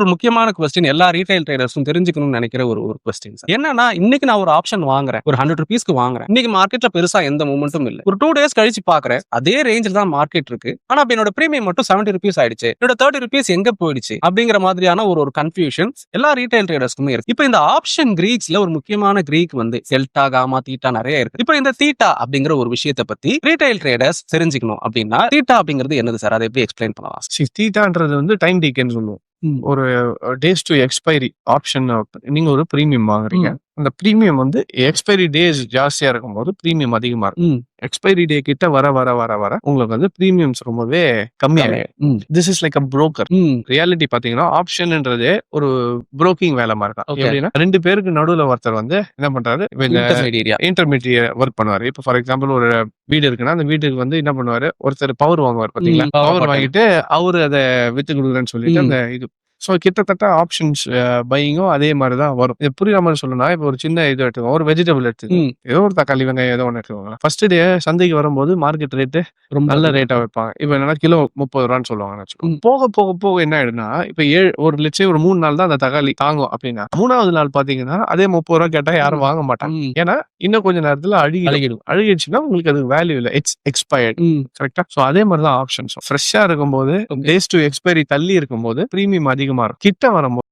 ஒரு முக்கியமான கொஸ்டின் எல்லா ரீட்டைல் ட்ரேடர்ஸும் தெரிஞ்சுக்கணும்னு நினைக்கிற ஒரு ஒரு கொஸ்டின் என்னன்னா இன்னைக்கு நான் ஒரு ஆப்ஷன் வாங்குறேன். ஒரு ஹண்ட்ரட் ருபீஸ்க்கு வாங்குறேன். இன்னைக்கு மார்க்கெட்ல பெருசா எந்த மூமெண்ட்டும் இல்ல. ஒரு டூ டேஸ் கழிச்சு பாக்குறேன். அதே ரேஞ்சில் தான் மார்க்கெட் இருக்கு. ஆனா அப்ப என்னோட பிரீமியம் மட்டும் செவன்டி ருபீஸ் ஆயிடுச்சு. என்னோட தேர்ட்டி ருபீஸ் எங்க போயிடுச்சு? அப்படிங்கிற மாதிரியான ஒரு ஒரு கன்ஃபியூஷன் எல்லா ரீட்டைல் ட்ரேடர்ஸ்க்குமே இருக்கு. இப்போ இந்த ஆப்ஷன் கிரீக்ஸ்ல ஒரு முக்கியமான கிரீக் வந்து செல்டா காமா தீட்டா நிறைய இருக்கு. இப்போ இந்த தீட்டா அப்படிங்கிற ஒரு விஷயத்தை பத்தி ரீட்டைல் ட்ரேடர்ஸ் தெரிஞ்சுக்கணும் அப்படின்னா தீட்டா அப்படிங்கிறது என்னது சார் அதை எப்படி எக்ஸ்பிளைன் பண்ணலாம்? தீட்டான்றது வந்து டைம் டீக்கன்னு சொல்லுவோம். ஒரு டேஸ் டு எக்ஸ்பைரி ஆப்ஷன் நீங்க ஒரு ப்ரீமியம் வாங்குறீங்க. அந்த ப்ரீமியம் வந்து எக்ஸ்பைரி டேஸ் ஜாஸ்தியா இருக்கும்போது ப்ரீமியம் அதிகமா இருக்கும். எக்ஸ்பைரி டே கிட்ட வர வர வர வர உங்களுக்கு வந்து ப்ரீமியம்ஸ் ரொம்பவே கம்மியாகும். This is like a broker. Reality பாத்தீங்கன்னா ஆப்ஷன்ன்றதே ஒரு புரோக்கிங் வேலை மாதிரி தான். எப்படின்னா ரெண்டு பேருக்கு நடுவுல ஒருத்தர் வந்து என்ன பண்றாரு. இன்டர்மீடியட் ஒர்க் பண்ணுவாரு இப்போ ஃபார் எக்ஸாம்பிள் ஒரு வீடு இருக்குன்னா அந்த வீட்டுக்கு வந்து என்ன பண்ணுவாரு ஒருத்தர் பவர் வாங்குவார் பாத்தீங்களா பவர். வாங்கிட்டு அவரு அதை வித்து கொடுக்குறேன்னு சொல்லிட்டு. அந்த இது ஸோ கிட்டத்தட்ட ஆப்ஷன்ஸ் பையிங்கும் அதே மாதிரி தான் வரும். இது புரியுற மாதிரி சொல்லணும்னா இப்போ ஒரு சின்ன இது எடுத்துக்கோங்க. ஒரு வெஜிடபிள் எடுத்துக்கோங்க. ஏதோ ஒரு தக்காளி வெங்காயம் ஏதோ ஒன்று எடுத்துக்கோங்க. ஃபர்ஸ்ட் டே சந்தைக்கு வரும்போது மார்க்கெட் ரேட்டு ரொம்ப நல்ல ரேட்டா வைப்பாங்க. இப்போ என்னன்னா கிலோ முப்பது ரூபான்னு சொல்லுவாங்க. போக போக போக என்ன ஆயிடுனா இப்போ ஏழு ஒரு லட்சம் ஒரு மூணு நாள் தான் அந்த தக்காளி தாங்கும் அப்படின்னா மூணாவது நாள் பாத்தீங்கன்னா அதே முப்பது ரூபா கேட்டா யாரும் வாங்க மாட்டாங்க. ஏன்னா இன்னும் கொஞ்ச நேரத்துல அழுகி அழுகிடும். அழுகிடுச்சுன்னா உங்களுக்கு அது வேல்யூ இல்லை. It's expired. கரெக்டா ஸோ அதே மாதிரி தான் ஆப்ஷன்ஸ் ஃப்ரெஷ்ஷா இருக்கும்போது. டேஸ் டு எக்ஸ்பைரி தள்ளி இருக்கும்போது ப்ரீமியம் அதிகமா இருக்கும் கிட்ட வரும்போது